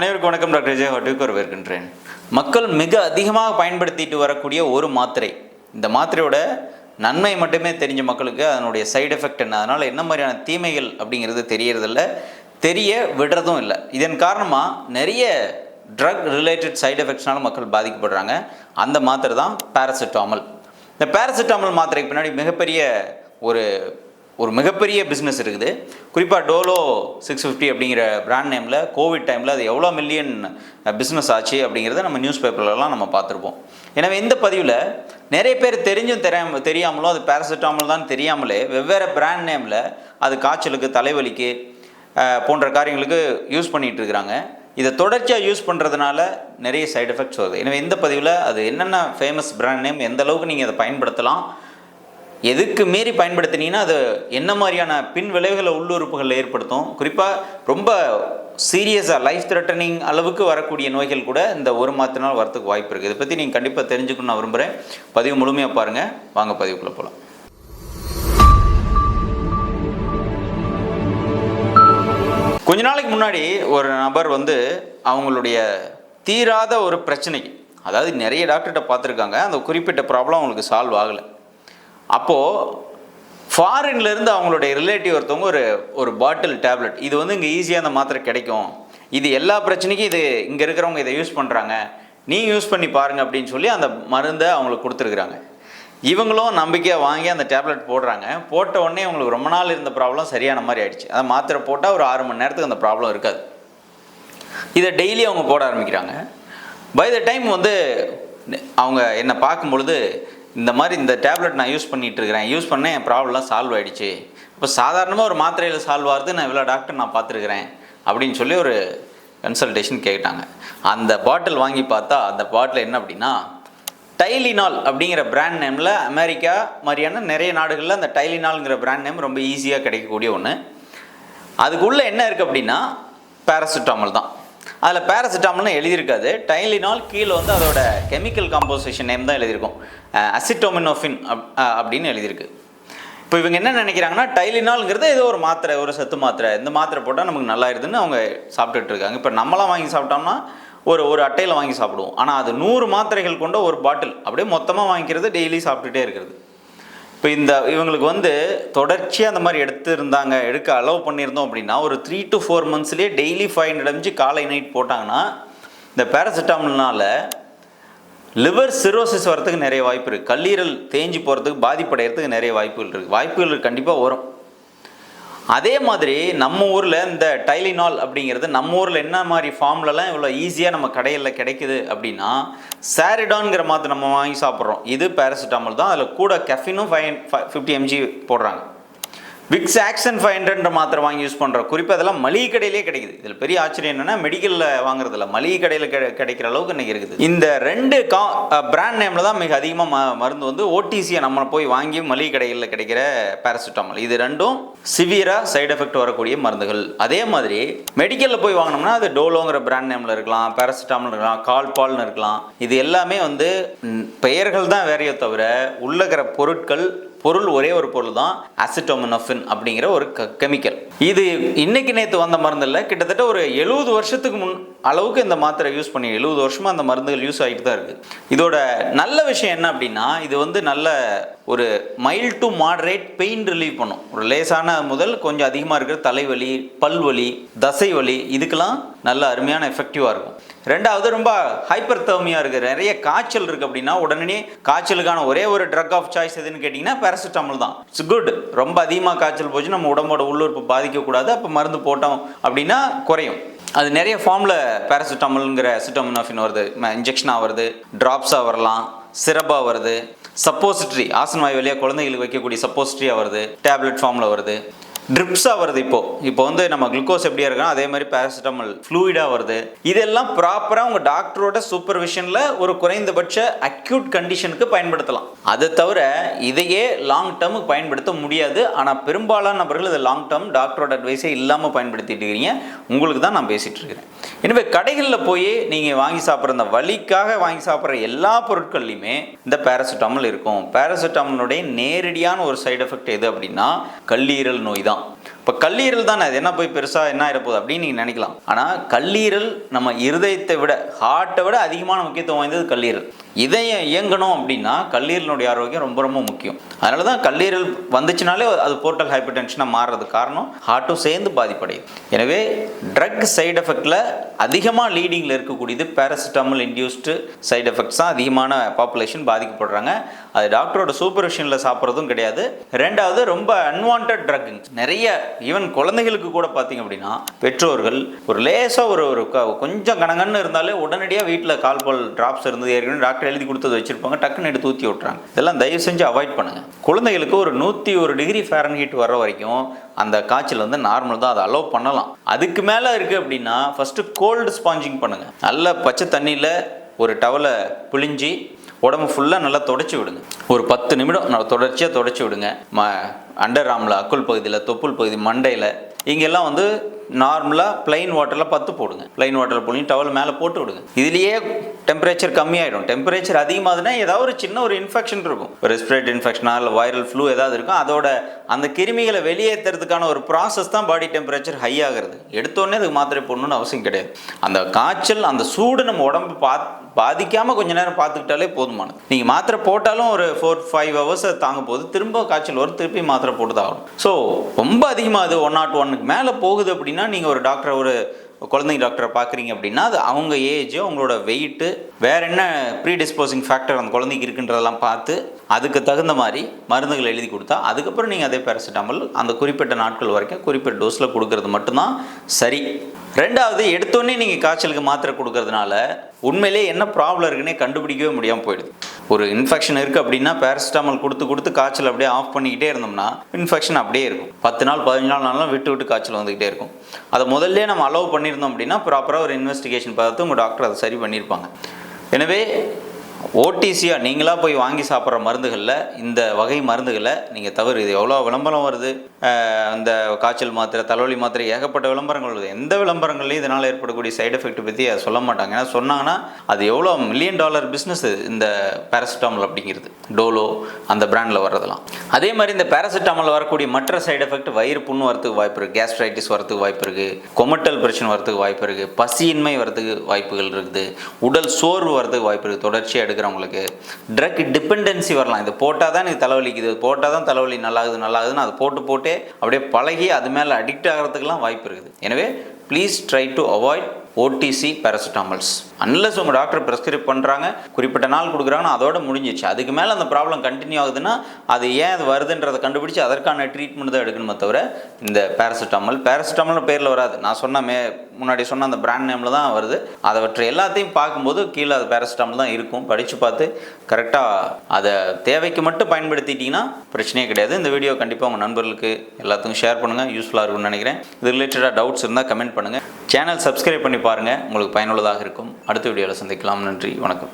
அனைவருக்கும் வணக்கம் டாக்டர் விஜய் ஹாட்டுக்கு வரவேற்கின்றேன். மக்கள் மிக அதிகமாக பயன்படுத்திட்டு வரக்கூடிய ஒரு மாத்திரை. இந்த மாத்திரையோட நன்மை மட்டுமே தெரிஞ்ச மக்களுக்கு அதனுடைய சைடு எஃபெக்ட் என்ன? அதனால் என்ன மாதிரியான தீமைகள் அப்படிங்கிறது தெரியறதில்ல. தெரிய விடுறதும் இல்லை. இதன் காரணமாக நிறைய ட்ரக் ரிலேட்டட் சைடு எஃபெக்ட்ஸ்னால மக்கள் பாதிக்கப்படுறாங்க. அந்த மாத்திரை தான் பேராசிட்டாமல் இந்த பேராசிட்டாமல் மாத்திரைக்கு பின்னாடி மிகப்பெரிய ஒரு ஒரு மிகப்பெரிய பிஸ்னஸ் இருக்குது. குறிப்பாக டோலோ சிக்ஸ் ஃபிஃப்டி அப்படிங்கிற பிராண்ட் நேமில் கோவிட் டைமில் அது எவ்வளோ மில்லியன் பிஸ்னஸ் ஆச்சு அப்படிங்கிறத நம்ம நியூஸ் பேப்பர்லலாம் நம்ம பார்த்துருப்போம். எனவே இந்த பதிவில் நிறைய பேர் தெரிஞ்சும் தெரியாம தெரியாமலும் அது பேராசிட்டாமல் தான் தெரியாமலே வெவ்வேறு பிராண்ட் நேமில் அது காய்ச்சலுக்கு தலைவலிக்கு போன்ற காரியங்களுக்கு யூஸ் பண்ணிகிட்டு இருக்கிறாங்க இதை தொடர்ச்சியாக யூஸ் பண்ணுறதுனால நிறைய சைடு எஃபெக்ட்ஸ் வருது. எனவே இந்த பதிவில் அது என்னென்ன ஃபேமஸ் பிராண்ட் நேம் எந்த அளவுக்கு நீங்கள் அதை பயன்படுத்தலாம் எதுக்கு மீறி பயன்படுத்தினீங்கன்னா அது என்ன மாதிரியான பின் விளைவுகளை உள்ளுறுப்புகளில் ஏற்படுத்தும். குறிப்பாக ரொம்ப சீரியஸாக லைஃப் த்ரெட்டனிங் அளவுக்கு வரக்கூடிய நோய்கள் கூட இந்த ஒரு மாத்தினால் வரத்துக்கு வாய்ப்பு இருக்குது. இதை பற்றி நீங்கள் கண்டிப்பாக தெரிஞ்சுக்கணும்னு நான் விரும்புகிறேன் பதிவு முழுமையாக பாருங்கள் வாங்க பதிவுக்குள்ளே போகலாம் கொஞ்ச நாளைக்கு முன்னாடி ஒரு நபர் வந்து அவங்களுடைய தீராத ஒரு பிரச்சனைக்கு அதாவது நிறைய டாக்டர்கிட்ட பார்த்துருக்காங்க. அந்த குறிப்பிட்ட ப்ராப்ளம் அவங்களுக்கு சால்வ் ஆகலை. அப்போது ஃபாரின்லேருந்து அவங்களுடைய ரிலேட்டிவ் ஒருத்தவங்க ஒரு ஒரு பாட்டில் டேப்லெட் இது வந்து இங்கே ஈஸியாக அந்த மாத்திரை கிடைக்கும். இது எல்லா பிரச்சனைக்கும் இது இங்கே இருக்கிறவங்க இதை யூஸ் பண்ணுறாங்க நீ யூஸ் பண்ணி பாருங்க அப்படின்னு சொல்லி அந்த மருந்தை அவங்களுக்கு கொடுத்துருக்குறாங்க. இவங்களும் நம்பிக்கையாக வாங்கி அந்த டேப்லெட் போடுறாங்க. போட்ட உடனே அவங்களுக்கு ரொம்ப நாள் இருந்த ப்ராப்ளம் சரியான மாதிரி ஆயிடுச்சு. அதை மாத்திரை போட்டால் ஒரு ஆறு மணி நேரத்துக்கு அந்த ப்ராப்ளம் இருக்காது. இதை டெய்லி அவங்க போட ஆரம்பிக்கிறாங்க. பை த டைம் வந்து அவங்க என்னை பார்க்கும் பொழுது இந்த மாதிரி இந்த டேப்லெட் நான் யூஸ் பண்ணிட்டு இருக்கிறேன் யூஸ் பண்ணேன் என் ப்ராப்ளம்லாம் சால்வ் ஆயிடுச்சு. இப்போ சாதாரணமாக ஒரு மாத்திரையில் சால்வ் ஆகுது நான் இவ்வளோ டாக்டர் நான் பார்த்துருக்குறேன் அப்படின்னு சொல்லி ஒரு கன்சல்டேஷன் கேட்டாங்க. அந்த பாட்டில் வாங்கி பார்த்தா அந்த பாட்டில் என்ன அப்படின்னா டைலினால் அப்படிங்கிற பிராண்ட் நேமில் அமெரிக்கா மாதிரியான நிறைய நாடுகளில் அந்த டைலினால்ங்கிற பிராண்ட் நேம் ரொம்ப ஈஸியாக கிடைக்கக்கூடிய ஒன்று அதுக்குள்ளே என்ன இருக்குது அப்படின்னா பேராசிட்டாமல் தான். அதில் பேராசிட்டாமல்னு எழுதியிருக்காது. டைலினால் கீழே வந்து அதோட கெமிக்கல் காம்போசிஷன் நேம் தான் எழுதியிருக்கும். அசிட்டோமினோஃபின் அப் அப்படின்னு எழுதியிருக்கு. இப்போ இவங்க என்ன நினைக்கிறாங்கன்னா டைலினால்ங்கிறது ஏதோ ஒரு மாத்திரை ஒரு சத்து மாத்திரை. இந்த மாத்திரை போட்டால் நமக்கு நல்லாயிருதுன்னு அவங்க சாப்பிட்டுட்டு இருக்காங்க. இப்போ நம்மளாம் வாங்கி சாப்பிட்டோம்னா ஒரு ஒரு அட்டையில் வாங்கி சாப்பிடுவோம். ஆனால் அது நூறு மாத்திரைகள் கொண்ட ஒரு பாட்டில். அப்படியே மொத்தமாக வாங்கிக்கிறது டெய்லி சாப்பிட்டுட்டே இருக்கிறது. இப்போ இந்த இவங்களுக்கு வந்து தொடர்ச்சியாக அந்த மாதிரி எடுத்திருந்தாங்க எடுக்க அலோவ் பண்ணியிருந்தோம் அப்படின்னா ஒரு த்ரீ டு ஃபோர் மந்த்ஸ்லேயே டெய்லி ஃபைவ் ஹண்ட்ரட் எம்ஜி காலை நைட் போட்டாங்கன்னா இந்த பேராசிட்டாமல்னால லிவர் சிரோசிஸ் வரதுக்கு நிறைய வாய்ப்பு இருக்குது கல்லீரல் தேஞ்சு போகிறதுக்கு பாதிப்படைகிறதுக்கு நிறைய வாய்ப்புகள் இருக்குது வாய்ப்புகள் கண்டிப்பாக வரும். அதே மாதிரி நம்ம ஊரில் இந்த டைலினால் அப்படிங்கிறது நம்ம ஊரில் என்ன மாதிரி ஃபார்ம்லலாம் இவ்வளோ ஈஸியாக நம்ம கடையில் கிடைக்குது அப்படின்னா சாரிடான்ங்கிற மாதிரி நம்ம வாங்கி சாப்பிட்றோம். இது பேராசிட்டாமல் தான். அதில் கூட கெஃபினும் ஃபைவ் ஃபிஃப்டி எம்ஜி போடுறாங்க. விக்ஸ் ஆக்ஷன் ஃபைவ் ஹண்ட்ரட் மாத்திரை வாங்கி யூஸ் பண்ணுறோம் குறிப்பாக அதெல்லாம் மளிகை கடையிலே கிடைக்குது. இதில் பெரிய ஆச்சரியம் என்னென்னா மெடிக்கலில் வாங்குறதில்ல. மளிகை கடையில் கிடைக்கிற அளவுக்கு இன்றைக்கி இருக்குது. இந்த ரெண்டு கா பிராண்ட் நேமில் தான் மிக அதிகமாக ம மருந்து வந்து ஓடிசியை நம்ம போய் வாங்கி மளிகை கடைகளில் கிடைக்கிற பேராசிட்டாமல் இது ரெண்டும் சிவியராக சைடு எஃபெக்ட் வரக்கூடிய மருந்துகள். அதே மாதிரி மெடிக்கலில் போய் வாங்கினோம்னா அது டோலோங்கிற பிராண்ட் நேமில் இருக்கலாம் பேராசிட்டாமல் இருக்கலாம் கால்பால்னு இருக்கலாம். இது எல்லாமே வந்து பெயர்கள் தான் வேறையோ தவிர உள்ளகிற பொருட்கள் பொருள் ஒரே ஒரு பொருள் தான் அசிட்டோமினோஃபின் அப்படிங்கிற ஒரு கெமிக்கல் இது இன்னைக்கு நேற்று வந்த மருந்து இல்லை கிட்டத்தட்ட ஒரு எழுபது வருஷத்துக்கு முன் அளவுக்கு இந்த மாத்திரை யூஸ் பண்ணி எழுபது வருஷமாக அந்த மருந்துகள் யூஸ் ஆகிட்டு தான் இருக்குது இதோட நல்ல விஷயம் என்ன அப்படின்னா இது வந்து நல்ல ஒரு mild to moderate pain relieve பண்ணும். ஒரு லேசான முதல் கொஞ்சம் அதிகமாக இருக்கிற தலைவலி பல்வலி தசை வலி இதுக்கெல்லாம் நல்ல அருமையான எஃபெக்டிவாக இருக்கும். ரெண்டாவது ரொம்ப ஹைப்பர் தேர்மியாக இருக்குது நிறைய காய்ச்சல் இருக்குது அப்படின்னா உடனே காய்ச்சலுக்கான ஒரே ஒரு ட்ரக் ஆஃப் சாய்ஸ் எதுன்னு கேட்டிங்கன்னா பேராசிட்டாமல் தான். இட்ஸ் குட் ரொம்ப அதிகமாக காய்ச்சல் போச்சு நம்ம உடம்போட உள்ளுறுப்பு பாதிக்கக்கூடாது அப்போ மருந்து போட்டோம் அப்படின்னா குறையும். அது நிறைய ஃபார்மில் பேராசிட்டாமல்ங்கிற சிட்டமினாஃபின் வருது. இன்ஜெக்ஷனாக வருது ட்ராப்ஸாக வரலாம் சிரப்பாக வருது. சப்போசிட்ரி ஆசனவாய் வழியாக குழந்தைகளுக்கு வைக்கக்கூடிய சப்போசிட்ரியாக வருது. டேப்லெட் ஃபார்மில் வருது. ட்ரிப்ஸாக வருது இப்போ. இப்போ வந்து நம்ம குளுக்கோஸ் எப்படியா இருக்கணும் அதே மாதிரி பேராசிட்டமல் ஃப்ளூயிடாக வருது. இதெல்லாம் ப்ராப்பராக உங்கள் டாக்டரோட சூப்பர்விஷனில் ஒரு குறைந்தபட்ச அக்யூட் கண்டிஷனுக்கு பயன்படுத்தலாம். அதை தவிர இதையே லாங் டேர்முக்கு பயன்படுத்த முடியாது. ஆனால் பெரும்பாலான நபர்கள் இதை லாங் டேர்ம் டாக்டரோட அட்வைஸே இல்லாமல் பயன்படுத்திட்டு இருக்கிறீங்க உங்களுக்கு தான் நான் பேசிகிட்டு இருக்கிறேன். எனவே கடைகளில் போய் நீங்கள் வாங்கி சாப்பிட்ற இந்த வலிக்காக வாங்கி சாப்பிட்ற எல்லா பொருட்கள்லையுமே இந்த பேராசிட்டாமல் இருக்கும். பேராசிட்டாமலுடைய நேரடியான ஒரு சைடு எஃபெக்ட் எது அப்படின்னா கல்லீரல் நோய் தான். இப்போ கல்லீரல் தானே அது என்ன போய் பெருசாக என்ன ஆகிட போகுது அப்படின்னு நீங்கள் நினைக்கலாம். ஆனால் கல்லீரல் நம்ம இருதயத்தை விட ஹார்ட்டை விட அதிகமான முக்கியத்துவம் வாய்ந்தது கல்லீரல். இதயம் இயங்கணும் அப்படின்னா கல்லீரலுடைய ஆரோக்கியம் ரொம்ப ரொம்ப முக்கியம். அதனால தான் கல்லீரல் வந்துச்சுனாலே அது போர்ட்டல் ஹைப்பர் டென்ஷனாக மாறுறது காரணம் ஹார்ட்டும் சேர்ந்து பாதிப்படையுது. எனவே ட்ரக் சைடு எஃபெக்டில் அதிகமாக லீடிங்கில் இருக்கக்கூடியது பேராசிட்டாமல் இன்டியூஸ்டு சைடு எஃபெக்ட்ஸ் தான் அதிகமான பாப்புலேஷன் பாதிக்கப்படுறாங்க. அது டாக்டரோட சூப்பர்விஷனில் சாப்பிட்றதும் கிடையாது. ரெண்டாவது ரொம்ப அன்வான்ட் ட்ரக்குங்க நிறைய ஈவன் குழந்தைகளுக்கு கூட பார்த்தீங்க அப்படின்னா பெற்றோர்கள் ஒரு லேசாக ஒரு ஒரு க- கொஞ்சம் கணங்கன்னு இருந்தாலே உடனடியாக வீட்டில் கால்பால் ட்ராப்ஸ் இருந்தது ஏற்கனவே டாக்டர் எழுதி கொடுத்தது வச்சுருப்பாங்க டக்குன்னு எடுத்து ஊற்றி விட்றாங்க இதெல்லாம் தயவு செஞ்சு அவாய்ட் பண்ணுங்கள் குழந்தைகளுக்கு ஒரு நூற்றி ஒரு டிகிரி ஃபேரன்ஹீட் வர வரைக்கும் அந்த காய்ச்சல் வந்து நார்மல் தான் அதை அலோவ் பண்ணலாம். அதுக்கு மேலே இருக்குது அப்படின்னா ஃபஸ்ட்டு கோல்டு ஸ்பாஞ்சிங் பண்ணுங்கள் நல்ல பச்சை தண்ணியில் ஒரு டவலை பிழிஞ்சி உடம்பு ஃபுல்லாக நல்லா தொடச்சி விடுங்க. ஒரு பத்து நிமிடம் நல்லா தொடர்ச்சியாக தொடச்சி விடுங்க. ம அண்டர் ஆம்ல அக்குள் பகுதியில் தொப்புள் பகுதி மண்டையில் இங்கெல்லாம் வந்து நார்மலாக ப்ளைன் வாட்டரில் பத்து போடுங்க. plain வாட்டரில் போடுங்க டவல் மேலே போட்டு விடுங்க. இதுலேயே டெம்பரேச்சர் கம்மியாயிடும். டெம்பரேச்சர் அதிகமாகுதுன்னா ஏதாவது ஒரு சின்ன ஒரு இன்ஃபெக்ஷன் இருக்கும். ஒரு ரெஸ்பிரேட் இன்ஃபெக்ஷனா இல்லை வைரல் ஃப்ளூ ஏதாவது இருக்கும் அதோட அந்த கிருமிகளை வெளியேற்றுறதுக்கான ஒரு ப்ராசஸ் தான் பாடி டெம்பரேச்சர் ஹை ஆகிறது. எடுத்தோடனே அதுக்கு மாத்திரை போடணும்னு அவசியம் கிடையாது. அந்த காய்ச்சல் அந்த சூடு நம்ம உடம்பு பா பாதிக்காமல் கொஞ்ச நேரம் பார்த்துக்கிட்டாலே போதுமானது. நீங்கள் மாத்திரை போட்டாலும் ஒரு ஃபோர் ஃபைவ் ஹவர்ஸ் தாங்கும் போது திரும்ப காய்ச்சல் வரும் திருப்பி மாத்திரை போட்டு தான் ஆகணும். ஸோ ரொம்ப அதிகமாக அது ஒன் நாட் ஒன்னுக்கு மேலே போகுது அப்படின்னா நீங்கள் ஒரு டாக்டரை ஒரு குழந்தைங்க டாக்டரை பார்க்குறீங்க அப்படின்னா அது அவங்க ஏஜ் அவங்களோட வெயிட்டு வேற என்ன ப்ரீ டிஸ்போசிங் ஃபேக்டர் அந்த குழந்தைக்கு இருக்குன்றதெல்லாம் பார்த்து அதுக்கு தகுந்த மாதிரி மருந்துகள் எழுதி கொடுத்தா அதுக்கப்புறம் நீங்கள் அதே பேராசிட்டாமல் அந்த குறிப்பிட்ட நாட்கள் வரைக்கும் குறிப்பிட்ட டோஸில் கொடுக்கறது மட்டும்தான் சரி. ரெண்டாவது எடுத்தோடனே நீங்கள் காய்ச்சலுக்கு மாத்திரை கொடுக்கறதுனால உண்மையிலே என்ன ப்ராப்ளம் இருக்குன்னே கண்டுபிடிக்கவே முடியாமல் போயிடுது. ஒரு இன்ஃபெக்ஷன் இருக்குது அப்படின்னா பேராசிட்டாமல் கொடுத்து கொடுத்து காய்ச்சல் அப்படியே ஆஃப் பண்ணிக்கிட்டே இருந்தோம்னா இன்ஃபெக்ஷன் அப்படியே இருக்கும். பத்து நாள் பதினஞ்சு நாள் நாளும் விட்டு விட்டு காய்ச்சல் வந்துக்கிட்டே இருக்கும். அதை முதல்ல நம்ம அலோவ் பண்ணியிருந்தோம் அப்படின்னா ப்ராப்பராக ஒரு இன்வெஸ்டிகேஷன் பார்த்து உங்கள் டாக்டர் அதை சரி பண்ணியிருப்பாங்க. எனவே ஓடிசியாக நீங்களாக போய் வாங்கி சாப்பிட்ற மருந்துகளில் இந்த வகை மருந்துகளை நீங்கள் தவறு. இது எவ்வளோ விளம்பரம் வருது? அந்த காய்ச்சல் மாத்திரை தலைவலி மாத்திரை ஏகப்பட்ட விளம்பரங்கள் வருது. எந்த விளம்பரங்கள்லையும் இதனால் ஏற்படக்கூடிய சைடு எஃபெக்ட் பற்றி அதை சொல்ல மாட்டாங்க. ஏன்னா சொன்னாங்கன்னா அது எவ்வளோ மில்லியன் டாலர் பிஸ்னஸ் இந்த பேராசிட்டாமல் அப்படிங்கிறது. டோலோ அந்த பிராண்டில் வர்றதெல்லாம். அதே மாதிரி இந்த பேராசிட்டாமல் வரக்கூடிய மற்ற சைடு எஃபெக்ட் வயிறு புண்ணு வரதுக்கு வாய்ப்பு இருக்குது கேஸ்ட்ரைட்டிஸ் வரத்துக்கு வாய்ப்பு இருக்குது கொமட்டல் பிரச்சனை வரத்துக்கு வாய்ப்பு இருக்குது பசியின்மை வரதுக்கு வாய்ப்புகள் இருக்குது. உடல் சோர்வு வரதுக்கு வாய்ப்பு இருக்குது தொடர்ச்சியாக எடுக்கிறவங்களுக்கு. ட்ரக் டிபெண்டன்சி வரலாம். இது போட்டால் தான் எனக்கு தலைவலிக்குது. போட்டால் தான் தலைவலி நல்லாகுது நல்லாகுதுன்னு அதை போட்டு போட்டே அப்படியே பழகி அது மேலே அடிக்ட் ஆகிறதுக்கெல்லாம் வாய்ப்பு இருக்குது. எனவே please try to avoid OTC paracetamols unless உங்கள் டாக்டர் ப்ரெஸ்கிரைப் பண்ணுறாங்க குறிப்பிட்ட நாள் கொடுக்குறாங்கன்னா அதோட முடிஞ்சிச்சு அதுக்கு மேலே அந்த ப்ராப்ளம் கண்டினியூ ஆகுதுன்னா அது ஏன் அது வருதுன்றதை கண்டுபிடிச்சு அதற்கான ட்ரீட்மெண்ட் தான் எடுக்கணுமே தவிர இந்த பேராசிட்டாமல் பேராசிட்டாமல் பேரில் வராது. நான் சொன்ன மே முன்னாடி சொன்ன அந்த பிராண்ட் நேமில் தான் வருது. அதைவற்றை எல்லாத்தையும் பார்க்கும்போது கீழே அது பேராசிட்டாமல் தான் இருக்கும். படித்து பார்த்து கரெக்டாக அதை தேவைக்கு மட்டும் பயன்படுத்திட்டிங்கன்னா பிரச்சனையே கிடையாது. இந்த வீடியோ கண்டிப்பாக உங்கள் நண்பர்களுக்கு எல்லாத்துக்கும் ஷேர் பண்ணுங்கள் யூஸ்ஃபுல்லாக இருக்கும்னு நினைக்கிறேன். இது ரிலேட்டடாக டவுட்ஸ் இருந்தால் கமெண்ட் பண்ணுங்கள் சேனல் சப்ஸ்கிரைப் பண்ணி பாருங்கள் உங்களுக்கு பயனுள்ளதாக இருக்கும். அடுத்த வீடியோவில் சந்திக்கலாம். நன்றி. வணக்கம்.